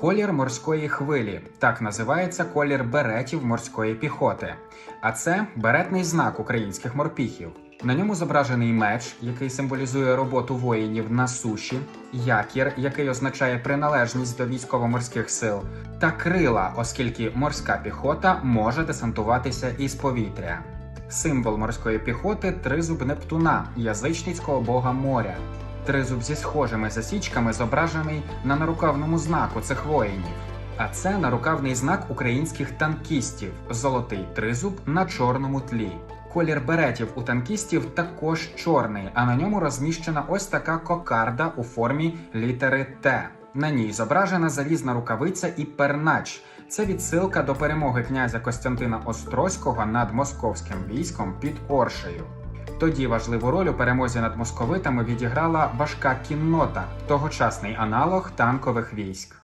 Колір морської хвилі так називається колір беретів морської піхоти. А це беретний знак українських морпіхів. На ньому зображений меч, який символізує роботу воїнів на суші, якір, який означає приналежність до військово-морських сил, та крила, оскільки морська піхота може десантуватися із повітря. Символ морської піхоти тризуб Нептуна, язичницького бога моря. Тризуб зі схожими засічками зображений на нарукавному знаку цих воїнів. А це нарукавний знак українських танкістів золотий тризуб на чорному тлі. Колір беретів у танкістів також чорний, а на ньому розміщена ось така кокарда у формі літери Т. На ній зображена залізна рукавиця і пернач. Це відсилка до перемоги князя Костянтина Острозького над московським військом під Оршею. Тоді важливу роль у перемозі над московитами відіграла важка кіннота, тогочасний аналог танкових військ.